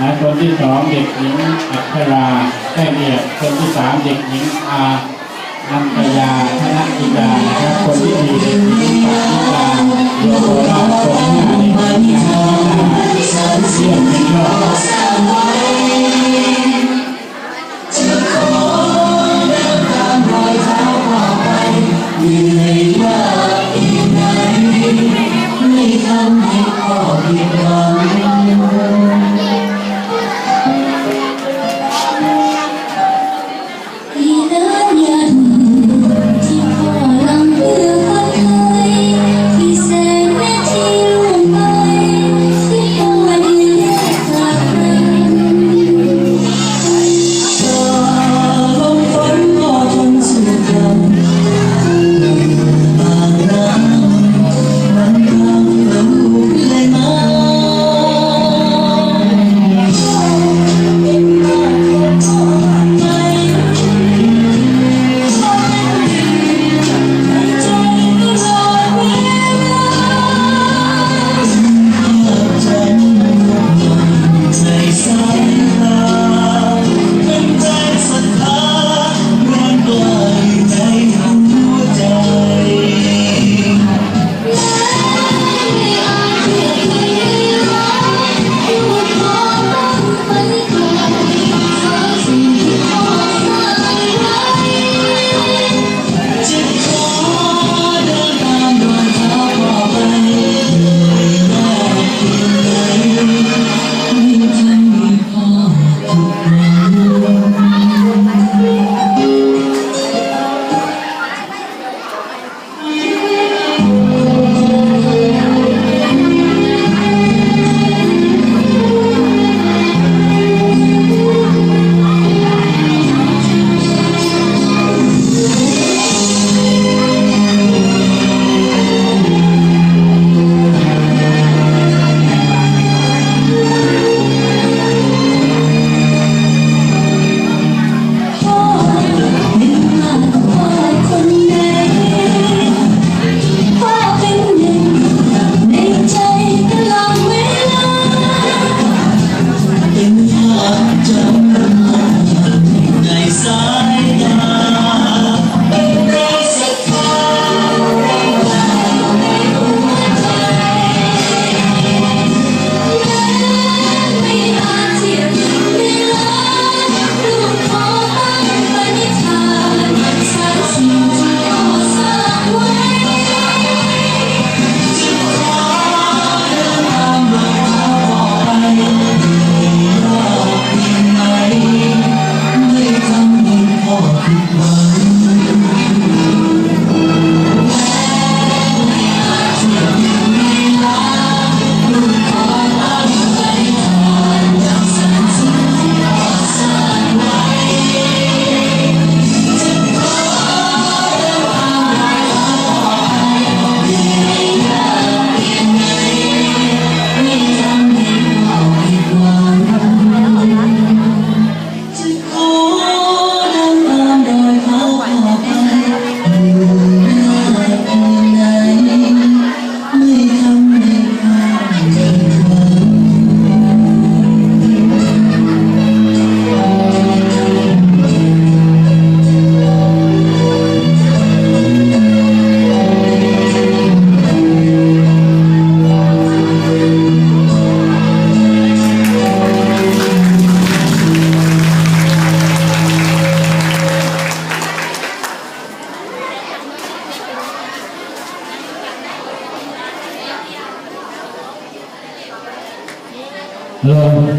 นะคนที่สองเด็กหญิงอัคราแค่เรียคนที่สามเด็กหญิงอาอัมพยาธนกิดานะครับคนที่สี่เด็กหญิงปาริตาโยโกราชคนที่ห้าเด็กหญิงอันนี้เยี่ยมเป็นยอดไม่ทำให้พ่อผิดหวัง 哈